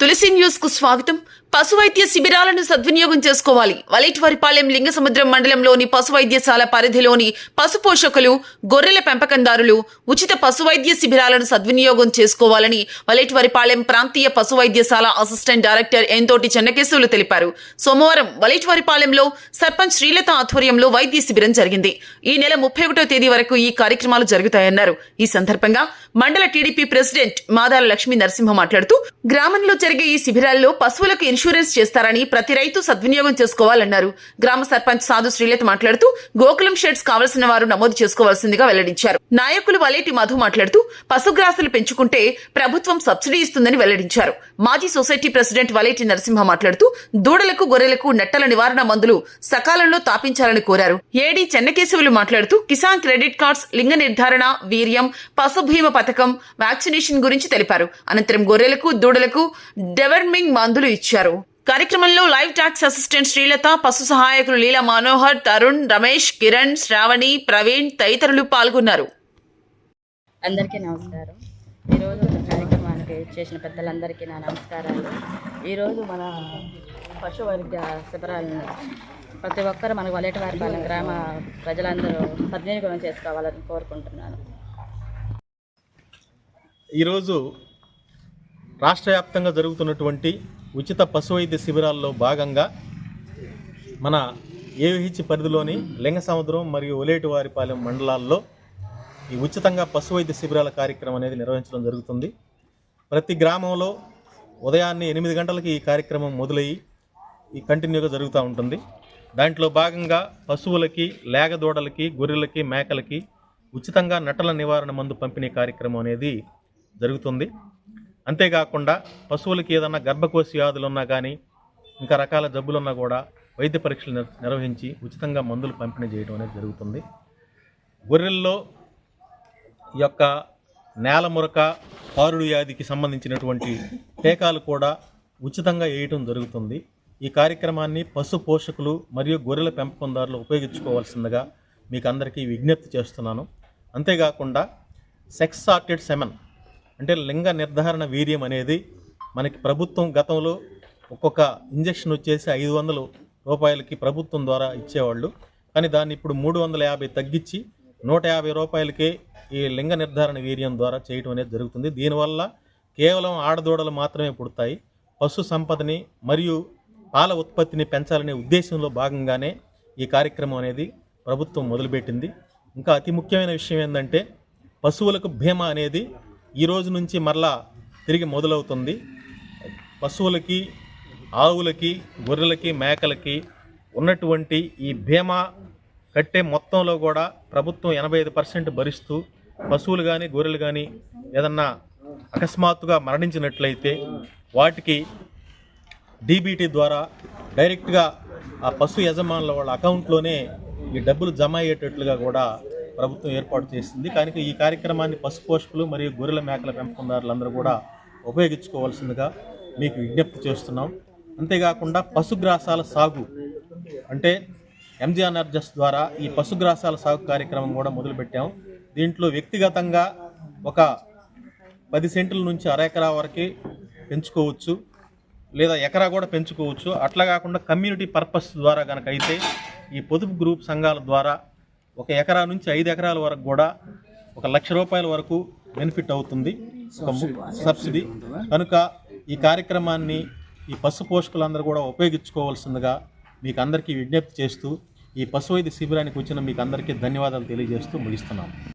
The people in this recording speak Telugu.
తులసి న్యూస్కు స్వాగతం. పశు వైద్య శిబిరాలను సద్వినియోగం చేసుకోవాలి. వలేటివారిపాలెం లింగసముద్రం మండలంలోని పశు వైద్యశాల పరిధిలోని పశు పోషకులు గొర్రెల పెంపకందారులు ఉచిత పశు వైద్య శిబిరాలను సద్వినియోగం చేసుకోవాలని వలైట్వారిపాలెం ప్రాంతీయ పశు వైద్యశాల అసిస్టెంట్ డైరెక్టర్ ఎంతోటి చెన్నకేశవులు తెలిపారు. సోమవారం వలైట్వారిపాలెంలో సర్పంచ్ శ్రీలత ఆధ్వర్యంలో వైద్య శిబిరం జరిగింది. ఈ నెల ముప్పై ఒకటో తేదీ వరకు ఈ కార్యక్రమాలు జరుగుతాయన్నారు. ఈ సందర్భంగా మండల టీడీపీ ప్రెసిడెంట్ మాదాల లక్ష్మీ నరసింహ మాట్లాడుతూ గ్రామంలో జరిగే ఈ శిబిరాల్లో పశువులకు ఇన్సూరెన్స్ చేస్తారని ప్రతి రైతు సద్వినియోగం చేసుకోవాలన్నారు. గ్రామ సర్పంచ్ సాధు శ్రీలత మాట్లాడుతూ గోకులం షెడ్స్ కావలసిన వారు నమోదు చేసుకోవాల్సిందిగా వెల్లడించారు. నాయకులు వలేటి మధు మాట్లాడుతూ పశుగ్రాసులు పెంచుకుంటే ప్రభుత్వం సబ్సిడీ ఇస్తుందని వెల్లడించారు. మాజీ సొసైటీ ప్రెసిడెంట్ వలేటి నరసింహ మాట్లాడుతూ దూడలకు గొర్రెలకు నెట్టల నివారణ మందులు సకాలంలో తాపించాలని కోరారు. ఏడీ చెన్నకేశవులు మాట్లాడుతూ కిసాన్ క్రెడిట్ కార్డ్స్ లింగ నిర్ధారణ వీర్యం పశుభీమ పథకం వ్యాక్సినేషన్ గురించి తెలిపారు. అనంతరం గొర్రెలకు దూడలకు డెవర్మింగ్ మందులు ఇచ్చారు. కార్యక్రమంలో లైవ్ టాక్స్ అసిస్టెంట్ శ్రీలత పశు సహాయకులు లీలా మనోహర్ తరుణ్ రమేష్ కిరణ్ శ్రావణి ప్రవీణ్ తదితరులు పాల్గొన్నారు. అందరికీ నమస్కారం. ఈరోజు ఈ కార్యక్రమానికి చేసిన పెద్దలందరికీ నా నమస్కారాలు. ఈరోజు మన పశు వైద్య శిబిరాలను ప్రతి ఒక్కరు మన వలేటవారిపాలెం గ్రామ ప్రజలందరూ సద్వినియోగం చేసుకోవాలని కోరుకుంటున్నాను. ఈరోజు రాష్ట్ర వ్యాప్తంగా జరుగుతున్నటువంటి ఉచిత పశు వైద్య శిబిరాల్లో భాగంగా మన ఏవిహెచ్ పరిధిలోని లింగసముద్రం మరియు ఒలేటివారిపాలెం మండలాల్లో ఈ ఉచితంగా పశు వైద్య శిబిరాల కార్యక్రమం అనేది నిర్వహించడం జరుగుతుంది. ప్రతి గ్రామంలో ఉదయాన్నే ఎనిమిది గంటలకి ఈ కార్యక్రమం మొదలయ్యి ఈ కంటిన్యూగా జరుగుతూ ఉంటుంది. దాంట్లో భాగంగా పశువులకి లేగదూడలకి గొర్రెలకి మేకలకి ఉచితంగా నటల నివారణ మందు పంపిణీ కార్యక్రమం అనేది జరుగుతుంది. అంతేకాకుండా పశువులకి ఏదన్నా గర్భకోశ వ్యాధులు ఉన్నా కానీ ఇంకా రకాల జబ్బులున్నా కూడా వైద్య పరీక్షలు నిర్వహించి ఉచితంగా మందులు పంపిణీ చేయడం అనేది జరుగుతుంది. గొర్రెల్లో ఈ యొక్క నేల మురక పారుడు వ్యాధికి సంబంధించినటువంటి టీకాలు కూడా ఉచితంగా వేయటం జరుగుతుంది. ఈ కార్యక్రమాన్ని పశు పోషకులు మరియు గొర్రెల పెంపకందారులు ఉపయోగించుకోవాల్సిందిగా మీకు అందరికీ విజ్ఞప్తి చేస్తున్నాను. అంతేకాకుండా సెక్స్ సార్టెడ్ సెమెన్ అంటే లింగ నిర్ధారణ వీర్యం అనేది మనకి ప్రభుత్వం గతంలో ఒక్కొక్క ఇంజక్షన్ వచ్చేసి ఐదు వందలు రూపాయలకి ప్రభుత్వం ద్వారా ఇచ్చేవాళ్ళు. కానీ దాన్ని ఇప్పుడు మూడు వందల యాభై తగ్గించి నూట యాభై రూపాయలకే ఈ లింగ నిర్ధారణ వీర్యం ద్వారా చేయటం అనేది జరుగుతుంది. దీనివల్ల కేవలం ఆడదూడలు మాత్రమే పుడతాయి. పశు సంపదని మరియు పాల ఉత్పత్తిని పెంచాలనే ఉద్దేశంలో భాగంగానే ఈ కార్యక్రమం అనేది ప్రభుత్వం మొదలుపెట్టింది. ఇంకా అతి ముఖ్యమైన విషయం ఏంటంటే పశువులకు బీమా అనేది ఈ రోజు నుంచి మరలా తిరిగి మొదలవుతుంది. పశువులకి ఆవులకి గొర్రెలకి మేకలకి ఉన్నటువంటి ఈ బీమా కట్టే మొత్తంలో కూడా ప్రభుత్వం ఎనభై ఐదు పర్సెంట్ భరిస్తూ పశువులు కానీ గొర్రెలు కానీ ఏదన్నా అకస్మాత్తుగా మరణించినట్లయితే వాటికి డీబీటీ ద్వారా డైరెక్ట్గా ఆ పశు యజమానుల వాళ్ళ అకౌంట్లోనే ఈ డబ్బులు జమ అయ్యేటట్లుగా కూడా ప్రభుత్వం ఏర్పాటు చేసింది. కానీ ఈ కార్యక్రమాన్ని పశు పోషకులు మరియు గొర్రెల మేకల పెంపకందారులందరూ కూడా ఉపయోగించుకోవాల్సిందిగా మీకు విజ్ఞప్తి చేస్తున్నాం. అంతేకాకుండా పశుగ్రాసాల సాగు అంటే ఎంజిఆర్ ద్వారా ఈ పశుగ్రాసాల సాగు కార్యక్రమం కూడా మొదలుపెట్టాం. దీంట్లో వ్యక్తిగతంగా ఒక పది సెంట్ల నుంచి అర ఎకరా వరకు పెంచుకోవచ్చు లేదా ఎకరా కూడా పెంచుకోవచ్చు. అట్లా కాకుండా కమ్యూనిటీ పర్పస్ ద్వారా కనుక అయితే ఈ పొదుపు గ్రూప్ సంఘాల ద్వారా ఒక ఎకరా నుంచి ఐదు ఎకరాల వరకు కూడా ఒక లక్ష రూపాయల వరకు బెనిఫిట్ అవుతుంది. ఒక సబ్సిడీ. కనుక ఈ కార్యక్రమాన్ని ఈ పశు పోషకులందరూ కూడా ఉపయోగించుకోవాల్సిందిగా మీకు అందరికీ విజ్ఞప్తి చేస్తూ ఈ పశు వైద్య శిబిరానికి వచ్చిన మీకు అందరికీ ధన్యవాదాలు తెలియజేస్తూ ముగిస్తున్నాం.